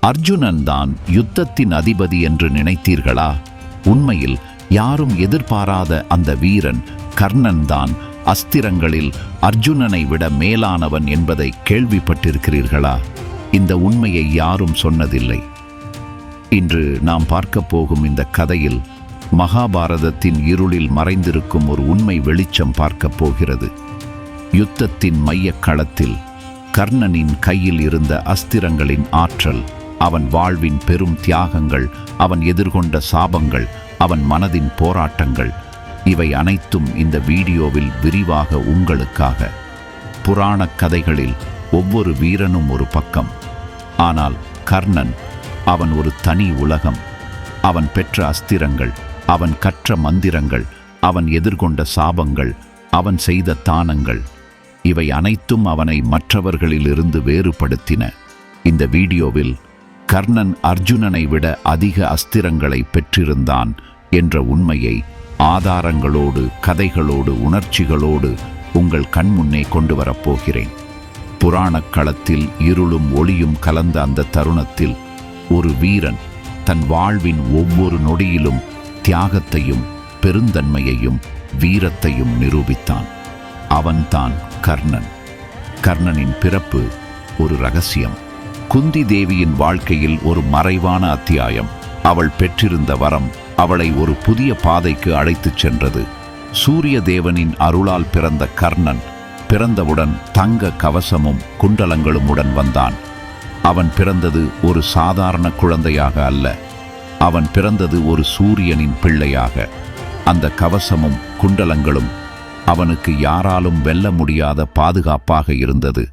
அர்ஜுனன் தான் யுத்தத்தின் அதிபதி என்று நினைத்தீர்களா? உண்மையில் யாரும் எதிர்பாராத அந்த வீரன் கர்ணன் தான் அஸ்திரங்களில் அர்ஜுனனை விட மேலானவன் என்பதை கேள்விப்பட்டிருக்கிறீர்களா? இந்த உண்மையை யாரும் சொன்னதில்லை. இன்று நாம் பார்க்கப் போகும் இந்த கதையில் மகாபாரதத்தின் இருளில் மறைந்திருக்கும் ஒரு உண்மை வெளிச்சம் பார்க்கப் போகிறது. யுத்தத்தின் மையக் களத்தில் கர்ணனின் கையில் இருந்த அஸ்திரங்களின் ஆற்றல் அவன் வாழ்வின் பெரும் தியாகங்கள் அவன் எதிர்கொண்ட சாபங்கள் அவன் மனதின் போராட்டங்கள். இவை அனைத்தும் இந்த வீடியோவில் விரிவாக உங்களுக்காக. புராணக் கதைகளில் ஒவ்வொரு வீரனும் ஒரு பக்கம். ஆனால் கர்ணன் அவன் ஒரு தனி உலகம். அவன் பெற்ற அஸ்திரங்கள் அவன் கற்ற மந்திரங்கள் அவன் எதிர்கொண்ட சாபங்கள் அவன் செய்த தானங்கள். இவை அனைத்தும் அவனை மற்றவர்களிலிருந்து வேறுபடுத்தின. இந்த வீடியோவில் கர்ணன் அர்ஜுனனை விட அதிக அஸ்திரங்களை பெற்றிருந்தான் என்ற உண்மையை ஆதாரங்களோடு கதைகளோடு உணர்ச்சிகளோடு உங்கள் கண்முன்னே கொண்டு வரப்போகிறேன் புராணக் களத்தில் இருளும் ஒளியும் கலந்த அந்த தருணத்தில் ஒரு வீரன் தன் வாழ்வின் ஒவ்வொரு நொடியிலும் தியாகத்தையும் பெருந்தன்மையையும் வீரத்தையும் நிரூபித்தான். அவன்தான் கர்ணன். கர்ணனின் பிறப்பு ஒரு ரகசியம். குந்தி தேவியின் வாழ்க்கையில் ஒரு மறைவான அத்தியாயம். அவள் பெற்றிருந்த வரம் அவளை ஒரு புதிய பாதைக்கு அழைத்துச் சென்றது. சூரிய தேவனின் அருளால் பிறந்த கர்ணன் பிறந்தவுடன் தங்க கவசமும் குண்டலங்களும் உடன் வந்தான். அவன் பிறந்தது ஒரு சாதாரண குழந்தையாக அல்ல. அவன் பிறந்தது ஒரு சூரியனின் பிள்ளையாக. அந்த கவசமும் குண்டலங்களும் அவனுக்கு யாராலும் வெல்ல முடியாத பாதுகாப்பாக இருந்தது.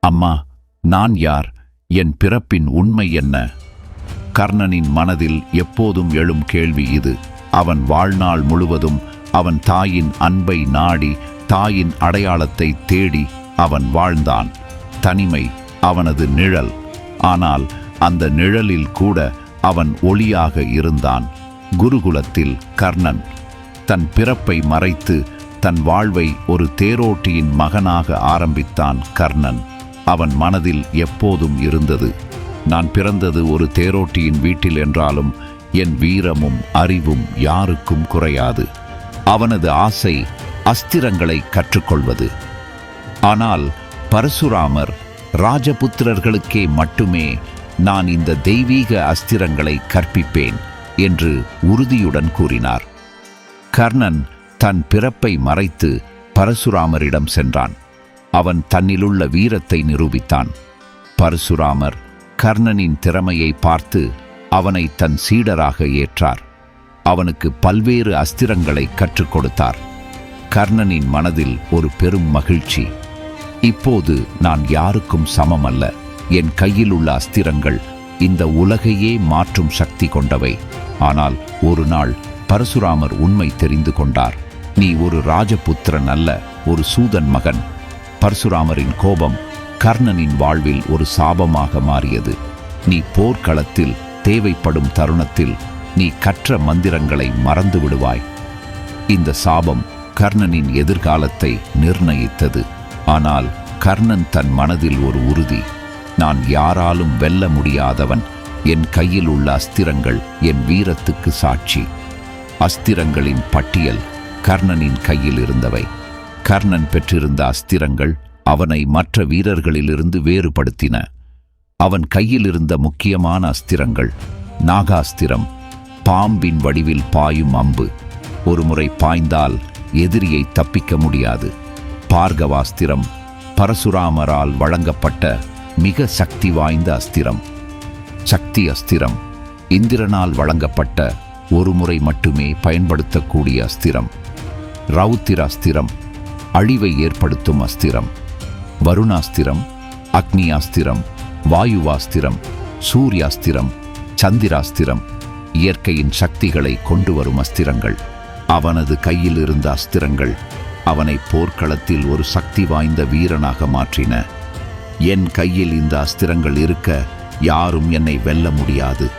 அம்மா நான் யார்? என் பிறப்பின் உண்மை என்ன? கர்ணனின் மனதில் எப்போதும் எழும் கேள்வி இது. அவன் வாழ்நாள் முழுவதும் அவன் தாயின் அன்பை நாடி தாயின் அடையாளத்தை தேடி அவன் வாழ்ந்தான். தனிமை அவனது நிழல். ஆனால் அந்த நிழலில் கூட அவன் ஒளியாக இருந்தான். குருகுலத்தில் கர்ணன். தன் பிறப்பை மறைத்து தன் வாழ்வை ஒரு தேரோட்டியின் மகனாக ஆரம்பித்தான் கர்ணன். அவன் மனதில் எப்போதும் இருந்தது. நான் பிறந்தது ஒரு தேரோட்டியின் வீட்டில் என்றாலும் என் வீரமும் அறிவும் யாருக்கும் குறையாது. அவனது ஆசை அஸ்திரங்களை கற்றுக்கொள்வது. ஆனால் பரசுராமர் ராஜபுத்திரர்களுக்கே மட்டுமே நான் இந்த தெய்வீக அஸ்திரங்களை கற்பிப்பேன் என்று உறுதியுடன் கூறினார். கர்ணன் தன் பிறப்பை மறைத்து பரசுராமரிடம் சென்றான். அவன் தன்னிலுள்ள வீரத்தை நிரூபித்தான். பரசுராமர் கர்ணனின் திறமையை பார்த்து அவனை தன் சீடராக ஏற்றார். அவனுக்கு பல்வேறு அஸ்திரங்களை கற்றுக் கொடுத்தார். கர்ணனின் மனதில் ஒரு பெரும் மகிழ்ச்சி. இப்போது நான் யாருக்கும் சமமல்ல. என் கையில் உள்ள அஸ்திரங்கள் இந்த உலகையே மாற்றும் சக்தி கொண்டவை. ஆனால் ஒரு நாள் பரசுராமர் உண்மை தெரிந்து கொண்டார். நீ ஒரு ராஜபுத்திரன் அல்ல ஒரு சூதன் மகன். பரசுராமரின் கோபம் கர்ணனின் வாழ்வில் ஒரு சாபமாக மாறியது. நீ போர்க்களத்தில் தேவைப்படும் தருணத்தில் நீ கற்ற மந்திரங்களை மறந்து விடுவாய். இந்த சாபம் கர்ணனின் எதிர்காலத்தை நிர்ணயித்தது. ஆனால் கர்ணன் தன் மனதில் ஒரு உறுதி நான் யாராலும் வெல்ல முடியாதவன் என் கையில் உள்ள அஸ்திரங்கள் என் வீரத்துக்கு சாட்சி. அஸ்திரங்களின் பட்டியல் கர்ணனின் கையில் இருந்தவை. கர்ணன் பெற்றிருந்த அஸ்திரங்கள் அவனை மற்ற வீரர்களிலிருந்து வேறுபடுத்தின. அவன் கையில் இருந்த முக்கியமான அஸ்திரங்கள் நாகாஸ்திரம் பாம்பின் வடிவில் பாயும் அம்பு. ஒருமுறை பாய்ந்தால் எதிரியை தப்பிக்க முடியாது. பார்கவாஸ்திரம் பரசுராமரால் வழங்கப்பட்ட மிக சக்தி வாய்ந்த அஸ்திரம். சக்தி அஸ்திரம் இந்திரனால் வழங்கப்பட்ட ஒரு முறை மட்டுமே பயன்படுத்தக்கூடிய அஸ்திரம். ரௌத்திர அஸ்திரம் அழிவை ஏற்படுத்தும் அஸ்திரம் வருணாஸ்திரம் அக்னியாஸ்திரம் வாயுவாஸ்திரம் சூர்யாஸ்திரம் சந்திராஸ்திரம் இயற்கையின் சக்திகளை கொண்டு வரும் அஸ்திரங்கள். அவனது கையில் இருந்த அஸ்திரங்கள் அவனை போர்க்களத்தில் ஒரு சக்தி வாய்ந்த வீரனாக மாற்றின. என் கையில் இந்த அஸ்திரங்கள் இருக்க யாரும் என்னை வெல்ல முடியாது.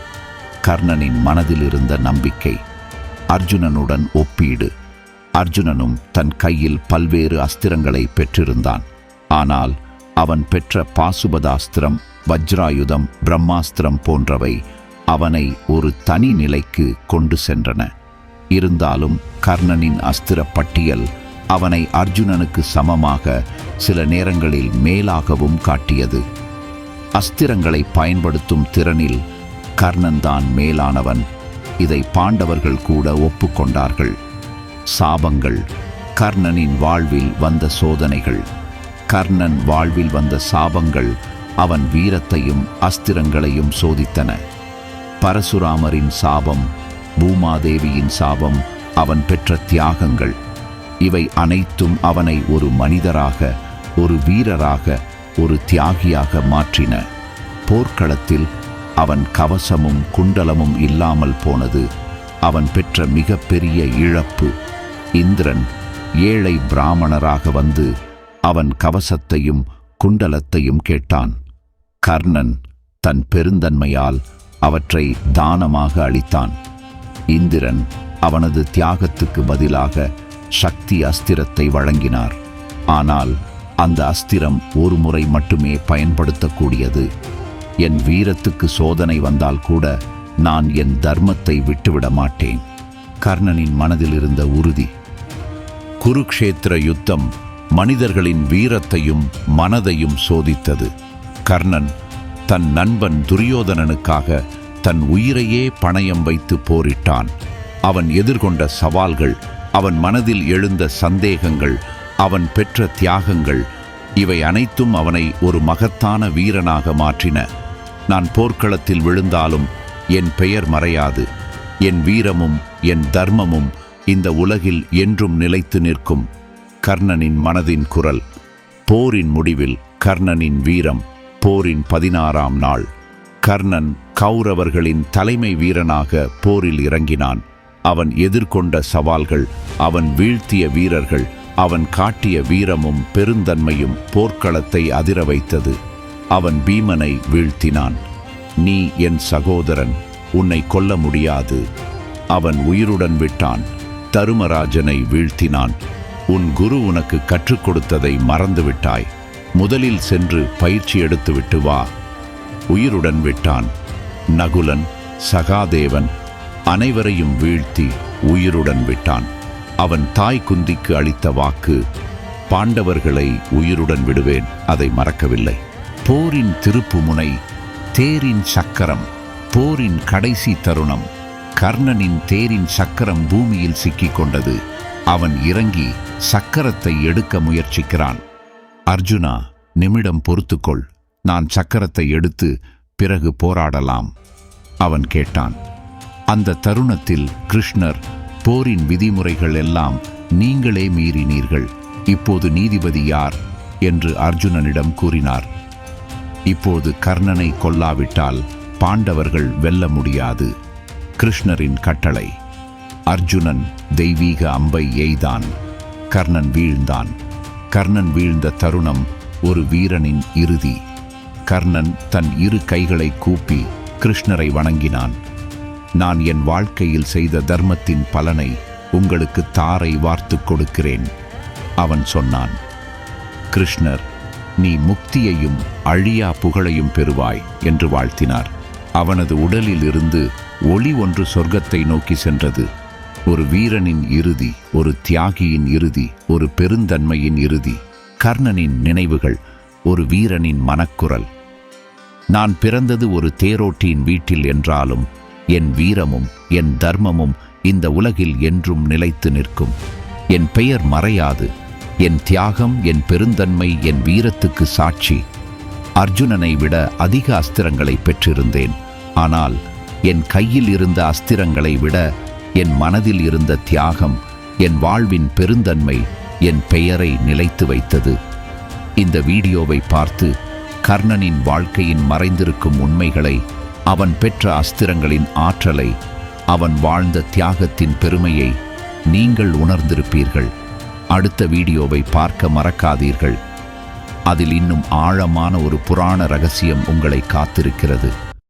கர்ணனின் மனதில் இருந்த நம்பிக்கை அர்ஜுனனுடன் ஒப்பீடு. அர்ஜுனனும் தன் கையில் பல்வேறு அஸ்திரங்களை பெற்றிருந்தான். ஆனால் அவன் பெற்ற பாசுபதாஸ்திரம் வஜ்ராயுதம் பிரம்மாஸ்திரம் போன்றவை அவனை ஒரு தனி நிலைக்கு கொண்டு சென்றன. இருந்தாலும் கர்ணனின் அஸ்திர பட்டியல் அவனை அர்ஜுனனுக்கு சமமாக சில நேரங்களில் மேலாகவும் காட்டியது. அஸ்திரங்களை பயன்படுத்தும் திறனில் கர்ணன்தான் மேலானவன். இதை பாண்டவர்கள் கூட ஒப்புக்கொண்டார்கள். சாபங்கள். கர்ணனின் வாழ்வில் வந்த சோதனைகள். கர்ணன் வாழ்வில் வந்த சாபங்கள் அவன் வீரத்தையும் அஸ்திரங்களையும் சோதித்தன. பரசுராமரின் சாபம் பூமாதேவியின் சாபம் அவன் பெற்ற தியாகங்கள். இவை அனைத்தும் அவனை ஒரு மனிதராக ஒரு வீரராக ஒரு தியாகியாக மாற்றின. போர்க்களத்தில் அவன் கவசமும் குண்டலமும் இல்லாமல் போனது அவன் பெற்ற மிகப்பெரிய இழப்பு. இந்திரன் ஏழை பிராமணராக வந்து அவன் கவசத்தையும் குண்டலத்தையும் கேட்டான். கர்ணன் தன் பெருந்தன்மையால் அவற்றை தானமாக அளித்தான் இந்திரன் அவனது தியாகத்துக்கு பதிலாக சக்தி அஸ்திரத்தை வழங்கினார். ஆனால் அந்த அஸ்திரம் ஒரு முறை மட்டுமே பயன்படுத்தக்கூடியது. என் வீரத்துக்கு சோதனை வந்தால் கூட நான் என் தர்மத்தை விட்டுவிட மாட்டேன். கர்ணனின் மனதில் இருந்த உறுதி குருக்ஷேத்திர யுத்தம் மனிதர்களின் வீரத்தையும் மனதையும் சோதித்தது. கர்ணன் தன் நண்பன் துரியோதனனுக்காக தன் உயிரையே பணயம் வைத்து போரிட்டான். அவன் எதிர்கொண்ட சவால்கள் அவன் மனதில் எழுந்த சந்தேகங்கள் அவன் பெற்ற தியாகங்கள் இவை அனைத்தும் அவனை ஒரு மகத்தான வீரனாக மாற்றின. நான் போர்க்களத்தில் விழுந்தாலும் என் பெயர் மறையாது. என் வீரமும் என் தர்மமும் இந்த உலகில் என்றும் நிலைத்து நிற்கும் கர்ணனின் மனதின் குரல் போரின் முடிவில் கர்ணனின் வீரம் போரின் பதினாறாம் நாள். கர்ணன் கௌரவர்களின் தலைமை வீரனாக போரில் இறங்கினான். அவன் எதிர்கொண்ட சவால்கள் அவன் வீழ்த்திய வீரர்கள் அவன் காட்டிய வீரமும் பெருந்தன்மையும் போர்க்களத்தை அதிர வைத்தது. அவன் பீமனை வீழ்த்தினான். நீ என் சகோதரன் உன்னை கொல்ல முடியாது. அவன் உயிருடன் விட்டான். தருமராஜனை வீழ்த்தினான். உன் குரு உனக்கு கற்றுக் கொடுத்ததை மறந்துவிட்டாய். முதலில் சென்று பயிற்சி எடுத்துவிட்டு வா. உயிருடன் விட்டான். நகுலன் சகாதேவன் அனைவரையும் வீழ்த்தி உயிருடன் விட்டான். அவன் தாய் குந்திக்கு அளித்த வாக்கு பாண்டவர்களை உயிருடன் விடுவேன் அதை மறக்கவில்லை. போரின் திருப்புமுனை தேரின் சக்கரம் போரின் கடைசி தருணம். கர்ணனின் தேரின் சக்கரம் பூமியில் சிக்கிக் கொண்டது அவன் இறங்கி சக்கரத்தை எடுக்க முயற்சிக்கிறான். அர்ஜுனா நிமிடம் பொறுத்துக்கொள். நான் சக்கரத்தை எடுத்து பிறகு போராடலாம். அவன் கேட்டான். அந்த தருணத்தில் கிருஷ்ணர் போரின் விதிமுறைகள் எல்லாம் நீங்களே மீறினீர்கள். இப்போது நீதிபதி யார்? என்று அர்ஜுனனிடம் கூறினார். இப்போது கர்ணனை கொல்லாவிட்டால் பாண்டவர்கள் வெல்ல முடியாது. கிருஷ்ணரின் கட்டளை. அர்ஜுனன் தெய்வீக அம்பை எய்தான். கர்ணன் வீழ்ந்தான். கர்ணன் வீழ்ந்த தருணம் ஒரு வீரனின் இறுதி. கர்ணன் தன் இரு கைகளை கூப்பி கிருஷ்ணரை வணங்கினான். நான் என் வாழ்க்கையில் செய்த தர்மத்தின் பலனை உங்களுக்கு தாரை வார்த்துக் கொடுக்கிறேன் அவன் சொன்னான். கிருஷ்ணர் நீ முக்தியையும் அழியா புகழையும் பெறுவாய் என்று வாழ்த்தினார். அவனது உடலில் இருந்து ஒளி ஒன்று சொர்க்கத்தை நோக்கி சென்றது. ஒரு வீரனின் இறுதி ஒரு தியாகியின் இறுதி ஒரு பெருந்தன்மையின் இறுதி கர்ணனின் நினைவுகள் ஒரு வீரனின் மனக்குரல். நான் பிறந்தது ஒரு தேரோட்டியின் வீட்டில் என்றாலும் என் வீரமும் என் தர்மமும் இந்த உலகில் என்றும் நிலைத்து நிற்கும். என் பெயர் மறையாது என் தியாகம் என் பெருந்தன்மை என் வீரத்துக்கு சாட்சி. அர்ஜுனனை விட அதிக அஸ்திரங்களை பெற்றிருந்தேன் ஆனால் என் கையில் இருந்த அஸ்திரங்களை விட என் மனதில் இருந்த தியாகம் என் வாழ்வின் பெருந்தன்மை என் பெயரை நிலைத்து வைத்தது. இந்த வீடியோவை பார்த்து கர்ணனின் வாழ்க்கையின் மறைந்திருக்கும் உண்மைகளை அவன் பெற்ற அஸ்திரங்களின் ஆற்றலை அவன் வாழ்ந்த தியாகத்தின் பெருமையை நீங்கள் உணர்ந்திருப்பீர்கள். அடுத்த வீடியோவை பார்க்க மறக்காதீர்கள். அதில் இன்னும் ஆழமான ஒரு புராண ரகசியம் உங்களை காத்திருக்கிறது.